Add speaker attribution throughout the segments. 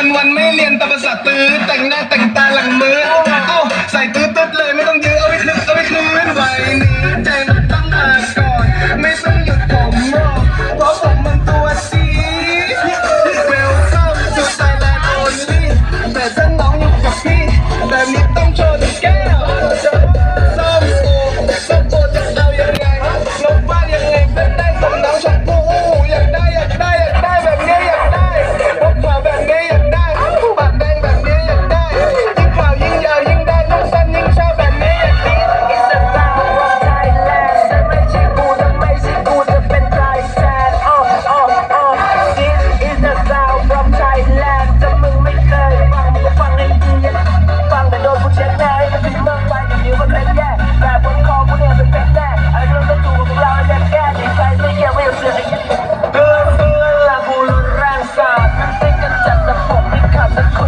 Speaker 1: วันวันไม่เรียนแต่ภาษาตื้อแต่งหน้าแต่งตาหลังมือเอ้าใส่ตื้อตึ๊ดเลยไม่ต้องยื้อเอาไปคลึกเอาไปคลื่นไว้นี้ใจมันต้องมาก่อน ไม่ต้องหยุดผมรอ Thank you.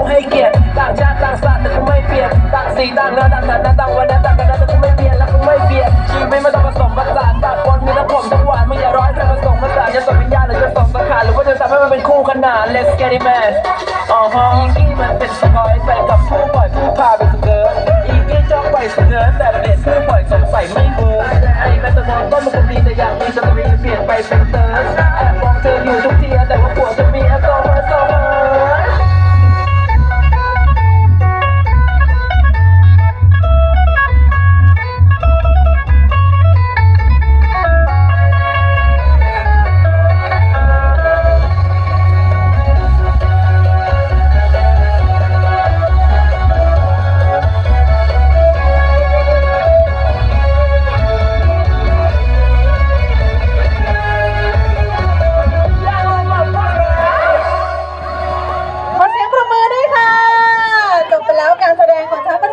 Speaker 1: กกู
Speaker 2: ให้เกียรติต่างชาติต่างศาสตร์แต่กูไม่เปลี่ยนต่างสีต่างเนื้อต่างสันต่างวันต่างกันแต่กูไม่เปลี่ยนและกูไม่เปลี่ยนชีวิตไม่ต้องผสมผสานต่างคนมีทั้งผมทั้งหวานมึงอย่าร้อยแต่ผสมผสานจะส่งวิญญาณหรือจะส่งสังขารหรือว่าจะทำให้มันเป็นคู่ขนาน Let's get it man อ๋อฮะอีกี้มันเป็นสกอยไปกับผู้ปล่อยผู้พาไปสเกิร์ตอีกี้จ้องไปสเกิร์ตแต่เปลี่ยนผู้ปล่อย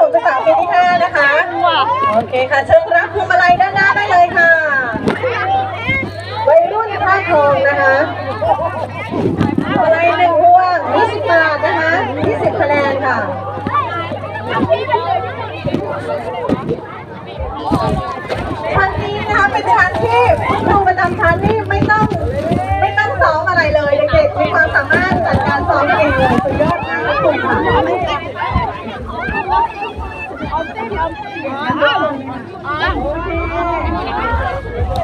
Speaker 2: ม
Speaker 3: ศึกษาปีที่5นะคะ โอเคค่ะ เชิญรับพวงมาลัยด้านหน้าได้เลยค่ะ วัยรุ่นท่าทองนะคะพวงมาลัยหนึ่งพวง20บาทนะคะ20คะแนนค่ะชั้นนี้นะคะเป็นชั้นที่ครูประจำชั้นนี่ไม่ต้องไม่ต้องซ้อมอะไรเลยเด็กๆมีความสามารถจัดการซ้อมเองเลยสุดยอดมากคุณค่ะ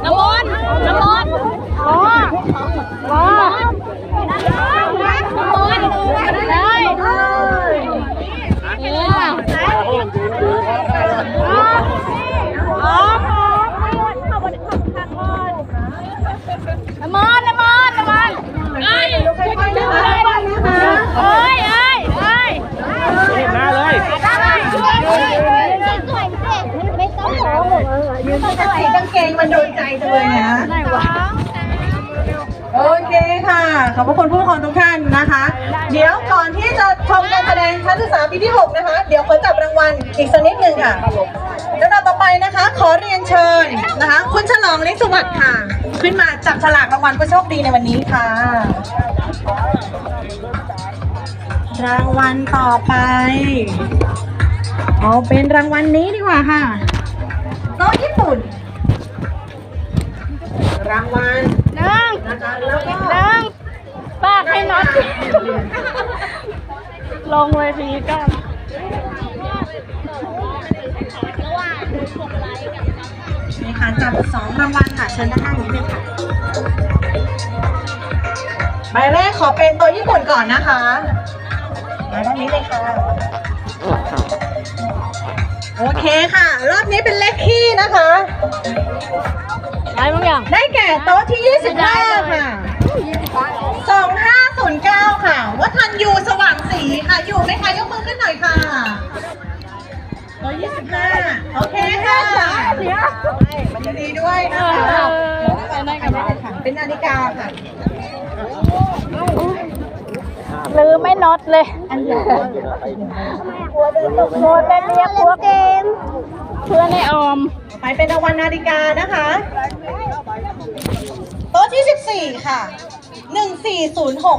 Speaker 4: น้ำมนต์น้ำมนต์อ๋ออ๋อน้ำมนต์เลยเอออ๋อน้ำมนต์น้ำมนต์น้ำมนต์เอ้ย
Speaker 3: ค่อยๆนะคะค่อยๆนะคะ
Speaker 4: เอ้ยเอ้ยเอ้ยมาเลย ไม่ต้องขอผม
Speaker 3: ยืนตรงสีกางเกงมันโดนใจจังเลยนะ
Speaker 4: ไหนวะ
Speaker 3: โอเคค่ะ ขอบพระคุณผู้ปกครองทุกท่านนะคะ เดี๋ยวก่อนที่จะชมการแสดงชั้นศึกษาปีที่ 6 นะคะ เดี๋ยวขอจับรางวัลอีกสักนิดหนึ่งค่ะแล้วต่อไปนะคะ ขอเรียนเชิญนะคะ คุณฉลองเล็กสวัสดิ์ค่ะ ขึ้นมาจับฉลากรางวัลผู้โชคดีในวันนี้ค่ะ รางวัลต่อไป เอาเป็นรางวัลนี้ดีกว่าค่ะโต๊ะญี่ปุ่น รางวัล
Speaker 4: นั่ง
Speaker 3: นะคะแล้วก็
Speaker 4: นั่งปากให้น็อตลงเวทีกัน
Speaker 3: นี่ค่ะจับสองรางวัลค่ะเชิญด้านหน้านิดนึงค่ะใบแรกขอเป็นตัวญี่ปุ่นก่อนนะคะมาด้านนี้เลยค่ะ โอเคค่ะ รอบนี้เป็นเลขขี้นะคะ
Speaker 4: ได้มั้งยัง
Speaker 3: ได้แก่โต๊ะที่ 25 ค่ะ 2509 ค่ะ วัฒนยูสว่างสีค่ะ อยู่ไหมคะ ยกมือขึ้นหน่อยค่ะโต๊ะ25 โอเคค่ะยินดีด้วยนะคะ เป็นนาฬิกาค่ะ
Speaker 4: ลืมไม่น็อตเลยโมเต้นเรียกพวกเพื่อนในออม
Speaker 3: ต่อไปเป็นรางวัลนาฬิกานะคะ โต๊ะที่ 14 ค่ะ 1406